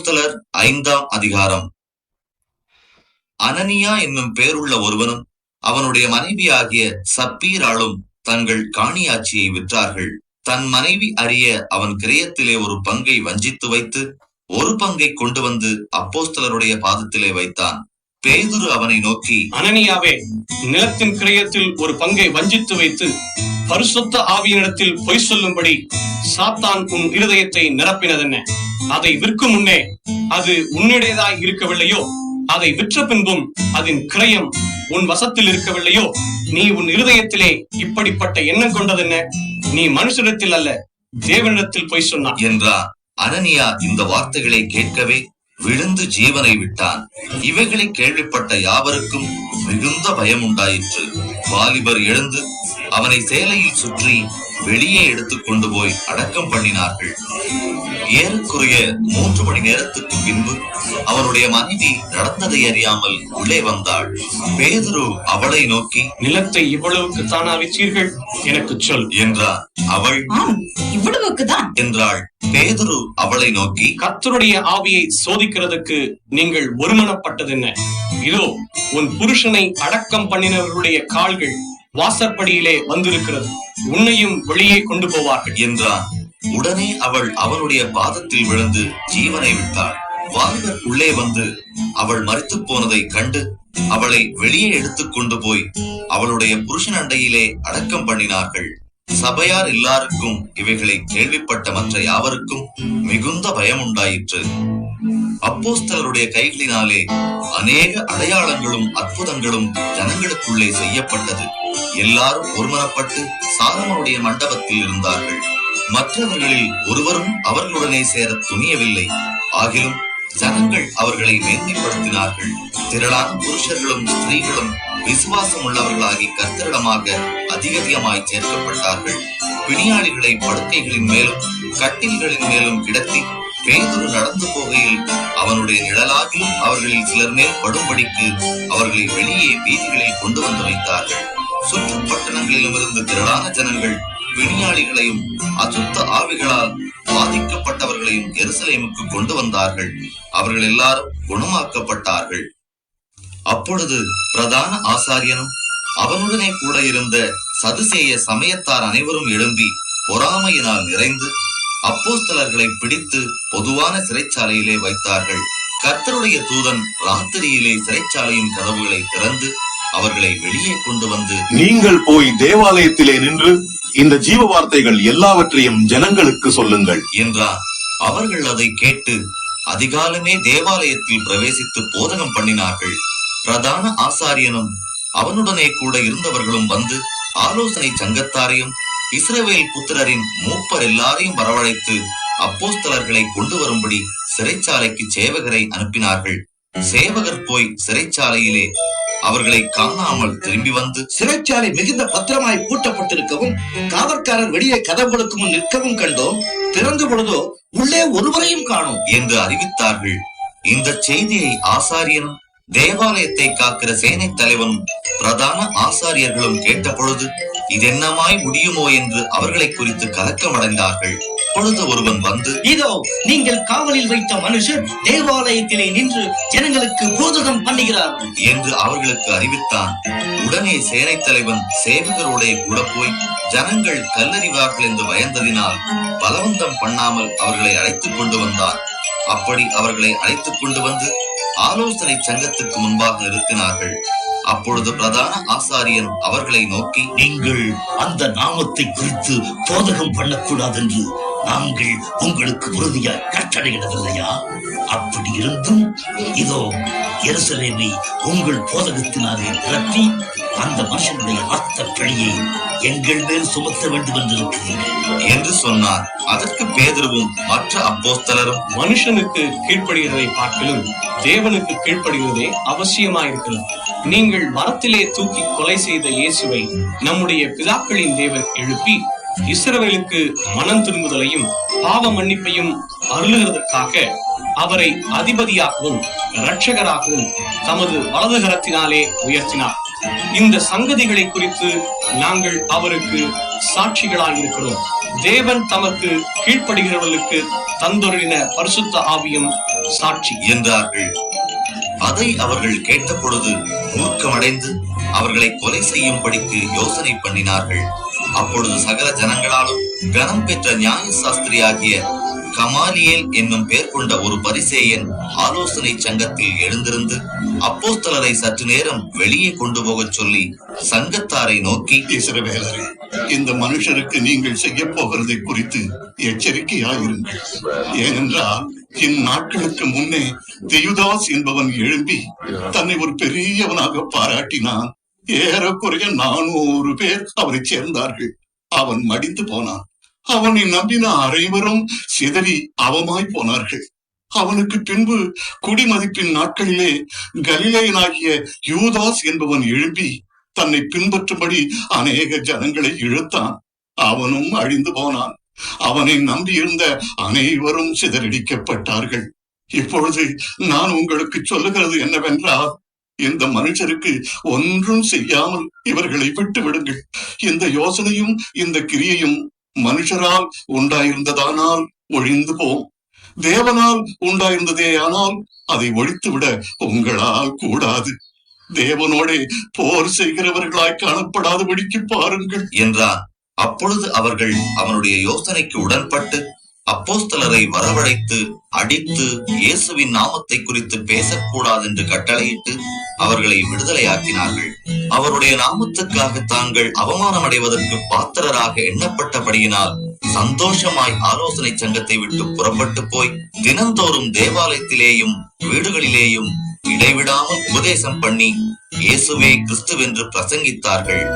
அப்போஸ்தலர் ஐந்தாம் அதிகாரம். அனனியா என்னும் பேருள்ள ஒருவனும் அவனுடைய மனைவியாகிய சப்பீராளும் தங்கள் காணியாட்சியை விற்றார்கள். தன் மனைவி அறிய அவன் கிரயத்திலே ஒரு பங்கை வஞ்சித்து வைத்து ஒரு பங்கை கொண்டு வந்து அப்போஸ்தலருடைய பாதத்திலே வைத்தான். பேதுரு அவனை நோக்கி அனனியாவே நிலத்தின் கிரயத்தில் ஒரு பங்கை வஞ்சித்து வைத்து பரிசுத்த ஆவியினிடத்தில் பொய் சொல்லும்படி சாத்தான் உன் இருதயத்தை நிரப்பினதென்ன? அதை விற்கும் முன்னே அது உன்னிடையதாய் இருக்கவில்லையோ? அதை விற்ற பின்பும் அதன் கிரயம் உன் வசத்தில் இருக்கவில்லையோ? நீ உன் இருதயத்திலே இப்படிப்பட்ட எண்ணம் கொண்டதென்ன? நீ மனுஷரிடத்தில் அல்ல தேவனிடத்தில் பொய் சொன்னான் என்றான். அனனியா இந்த வார்த்தைகளை கேட்கவே விழுந்து ஜீவனை விட்டான். இவைகளை கேள்விப்பட்ட யாவருக்கும் மிகுந்த பயம் உண்டாயிற்று வாலிபர் எழுந்து அவனை சேலையில் சுற்றி வெளியே எடுத்துக் கொண்டு போய் அடக்கம் பண்ணினார்கள். ஏறக்குறைய மூன்று மணி நேரத்துக்கு பின்பு அவனுடைய மனைவி நடந்ததை அறியாமல் உள்ளே வந்தாள். பேதுரு அவளை நோக்கி நிலத்தை இவ்வளவுக்கு தானா விற்றீர்கள் எனக்கு சொல். என்றான். அவள் ஆம் இவ்வளவுக்கு தான் என்றாள். பேதுரு அவளை நோக்கி கர்த்தருடைய ஆவியை சோதிக்கிறதுக்கு நீங்கள் ஒருமனப்பட்டதென்ன? இதோ உன் புருஷனை அடக்கம் பண்ணினவர்களுடைய கால்கள் வாசற்படியிலே வந்திருக்கிறது. உன்னையும் வெளியே கொண்டு போவார்கள் என்றான். உடனே அவள் அவனுடைய பாதத்தில் விழுந்து ஜீவனை விட்டாள். வாலிபர் உள்ளே வந்து அவள் மறித்து போனதை கண்டு அவளை வெளியே எடுத்துக் கொண்டு போய் அவளுடைய புருஷன் அண்டையிலே அடக்கம் பண்ணினார்கள். சபையார் எல்லாருக்கும் இவைகளை கேள்விப்பட்ட மற்ற யாவருக்கும் மிகுந்த பயம் உண்டாயிற்று அப்போஸ்தலருடைய கைகளினாலே அநேக அடையாளங்களும் அற்புதங்களும் ஜனங்களுக்குள்ளே செய்யப்பட்டது. எல்லாரும் ஒருமனப்பட்டு சாதமனுடைய மண்டபத்தில் இருந்தார்கள். மற்றவர்களில் ஒருவரும் அவர்களுடனே சேர துணியவில்லை. ஆகிலும் ஜனங்கள் அவர்களை மேன்மைப்படுத்தினார்கள். திரளான புருஷர்களும் ஸ்திரீகளும் விசுவாசம் உள்ளவர்களாகி கர்த்தரிடமாக அதிகதிகமாய் சேர்க்கப்பட்டார்கள். பிணியாளிகளை படுக்கைகளின் மேலும் கட்டில்களின் மேலும் கிடத்தி பேதுரு நடந்து போகையில் அவனுடைய நிழலாகிலும் அவர்களில் சிலர் மேல் படும்படிக்கு அவர்களை வெளியே வீதிகளில் கொண்டு வந்து வைத்தார்கள். சுற்று பட்டணங்களிலும் இருந்து திரளான ஜனங்கள் பிணியாளிகளையும் அசுத்த ஆவிகளால் பாதிக்கப்பட்டவர்களையும் எருசலேமுக்கு கொண்டு வந்தார்கள். அவர்கள் எல்லாரும் குணமாக்கப்பட்டார்கள். அப்பொழுது பிரதான ஆசாரியனும் அவனுடனே கூட இருந்த சதுசேய சமயத்தார் அனைவரும் எழும்பி பொறாமையினால் நிறைந்து அப்போஸ்தலர்களை பிடித்து பொதுவான சிறைச்சாலையிலே வைத்தார்கள். கர்த்தருடைய தூதன் ராத்திரியிலே சிறைச்சாலையின் கதவுகளை திறந்து அவர்களை வெளியே கொண்டு வந்து நீங்கள் போய் தேவாலயத்திலே நின்று இந்த ஜீவ வார்த்தைகள் எல்லாவற்றையும் ஜனங்களுக்கு சொல்லுங்கள். என்றார். அவர்கள் அதை கேட்டு அதிகாலமே தேவாலயத்தில் பிரவேசித்து போதகம் பண்ணினார்கள். பிரதான ஆசாரியனும் அவனுடனே கூட இருந்தவர்களும் வந்து ஆலோசனை சங்கத்தாரையும் இஸ்ரவேல் புத்திரரின் மூப்பர் எல்லாரையும் வரவழைத்து அப்போஸ்தலர்களை கொண்டு வரும்படி சிறைச்சாலைக்கு சேவகரை அனுப்பினார்கள். சேவகர் போய் சிறைச்சாலையிலே அவர்களை காணாமல் திரும்பி வந்து சிறைச்சாலை மிகுந்த பத்திரமாய் பூட்டப்பட்டிருக்கவும் காவற்காரர் வெளியே கதவுகளுக்கு முன் நிற்கவும் கண்டோம். திறந்த பொழுதோ உள்ளே ஒருவரையும் காணோம். என்று அறிவித்தார்கள். இந்த செய்தியை ஆசாரியனும் தேவாலயத்தை காக்கிற சேனை தலைவனும் பிரதான ஆசாரியர்களும் கேட்டபொழுது இதென்னமாய் முடியுமோ என்று அவர்களை குறித்து கலக்கமடைந்தார்கள். பொழுது ஒருவன் வந்து இதோ நீங்கள் காவலில் வைத்த மனுஷர் தேவாலயத்திலே நின்று ஜனங்களுக்கு போதகம் பண்ணுகிறார்கள் என்று அவர்களுக்கு அறிவித்தான். உடனே சேனை தலைவன் சேவகரோடே கூட போய் ஜனங்கள் கல்லறிவார்கள் என்று பயந்ததினால் பலவந்தம் பண்ணாமல் அவர்களை அழைத்துக் கொண்டு வந்தார். அப்படி அவர்களை அழைத்துக் கொண்டு வந்து ஆலோசனை சங்கத்துக்கு முன்பாக நிறுத்தினார்கள் அப்பொழுது பிரதான ஆசாரியன் அவர்களை நோக்கி நீங்கள் அந்த நாமத்தை குறித்து போதகம் பண்ணக்கூடாது என்று நாங்கள் உங்களுக்கு உறுதியாய் கட்டளையிடவில்லையா? அப்படி இருந்தும் இதோ எருசலேமை உங்கள் போதகத்தினாலே நிரப்பி அந்த மனுஷனுடைய ரத்த பழியை எங்கள் மேல் சுமத்த வேண்டும் என்றிருக்கிறீர்கள். என்று சொன்னார். அதற்கு பேதருவும் மற்ற அப்போஸ்தலரும் மனுஷனுக்கு கீழ்ப்படுகிறதை பார்க்கிலும் தேவனுக்கு கீழ்ப்படுகிறதே அவசியமாயிருக்கிறது நீங்கள் மரத்திலே தூக்கி கொலை செய்த இயேசுவை நம்முடைய பிதாக்களின் தேவன் எழுப்பி இஸ்ரவேலுக்கு மனம் திரும்புதலையும் பாவ மன்னிப்பையும் அருளுகிறதற்காக அவரை அதிபதியாகவும் இரட்சகராகவும் தமது வலதுகரத்தினாலே உயர்த்தினார். இந்த சங்கதிகளை குறித்து நாங்கள் அவருக்கு சாட்சிகளாக இருக்கிறோம் தேவன் தமக்கு கீழ்ப்படுகிறவர்களுக்கு தந்தொருளின பரிசுத்த ஆவியும் சாட்சி என்றார்கள். அதை அவர்கள் கேட்ட பொழுது மூர்க்கமடைந்து அவர்களை கொலை செய்யும்படிக்கு யோசனை பண்ணினார்கள். அப்பொழுது சகல ஜனங்களாலும் கனம் பெற்ற நியாய சாஸ்திரியாகிய கமாலியேல் என்னும் பெயர் கொண்ட ஒரு பரிசேயன் ஆலோசனை சங்கத்தில் எழுந்திருந்து அப்போஸ்தலரை சற்று நேரம் வெளியே கொண்டு போகச் சொல்லி சங்கத்தாரை நோக்கி இஸ்ரவேலரே இந்த மனுஷருக்கு நீங்கள் செய்ய போகிறதை குறித்து எச்சரிக்கையாயிருங்கள். ஏனென்றால் இந்நாட்களுக்கு முன்னே தெயுதாஸ் என்பவன் எழும்பி தன்னை ஒரு பெரியவனாக பாராட்டினான். ஏறக்குறைய நானூறு பேர் அவரை சேர்ந்தார்கள். அவன் மடிந்து போனான். அவனை நம்பின அனைவரும் சிதறி அவமாய் போனார்கள். அவனுக்கு பின்பு குடிமதிப்பின் நாட்களிலே கலிலேயனாகிய யூதாஸ் என்பவன் எழும்பி தன்னை பின்பற்றும்படி அநேக ஜனங்களை இழுத்தான். அவனும் அழிந்து போனான். அவனை நம்பியிருந்த அனைவரும் சிதறடிக்கப்பட்டார்கள். இப்பொழுது நான் உங்களுக்கு சொல்லுகிறது என்னவென்றால் இந்த மனுஷருக்கு ஒன்றும் செய்யாமல் இவர்களை விட்டு விடுங்கள் இந்த யோசனையும் இந்த கிரியையும் மனுஷரால் உண்டாயிருந்ததானால் ஒழிந்து போம் தேவனால் உண்டாயிருந்ததேயானால் அதை ஒழித்துவிட உங்களால் கூடாது. தேவனோடே போர் செய்கிறவர்களாய் காணப்படாதபடிக்கு பாருங்கள். என்றான். அப்பொழுது அவர்கள் அவனுடைய யோசனைக்கு உடன்பட்டு அப்போஸ்தலரை வரவழைத்து அடித்து இயேசுவின் நாமத்தை குறித்து பேசக்கூடாது என்று கட்டளையிட்டு அவர்களை விடுதலையாக்கினார்கள். அவருடைய நாமத்துக்காக தாங்கள் அவமானம் அடைவதற்கு பாத்திரராக எண்ணப்பட்டபடியினால் சந்தோஷமாய் ஆலோசனை சங்கத்தை விட்டு புறப்பட்டு போய் தினந்தோறும் தேவாலயத்திலேயும் வீடுகளிலேயும் இடைவிடாமல் உபதேசம் பண்ணி இயேசுவே கிறிஸ்துவென்று பிரசங்கித்தார்கள்.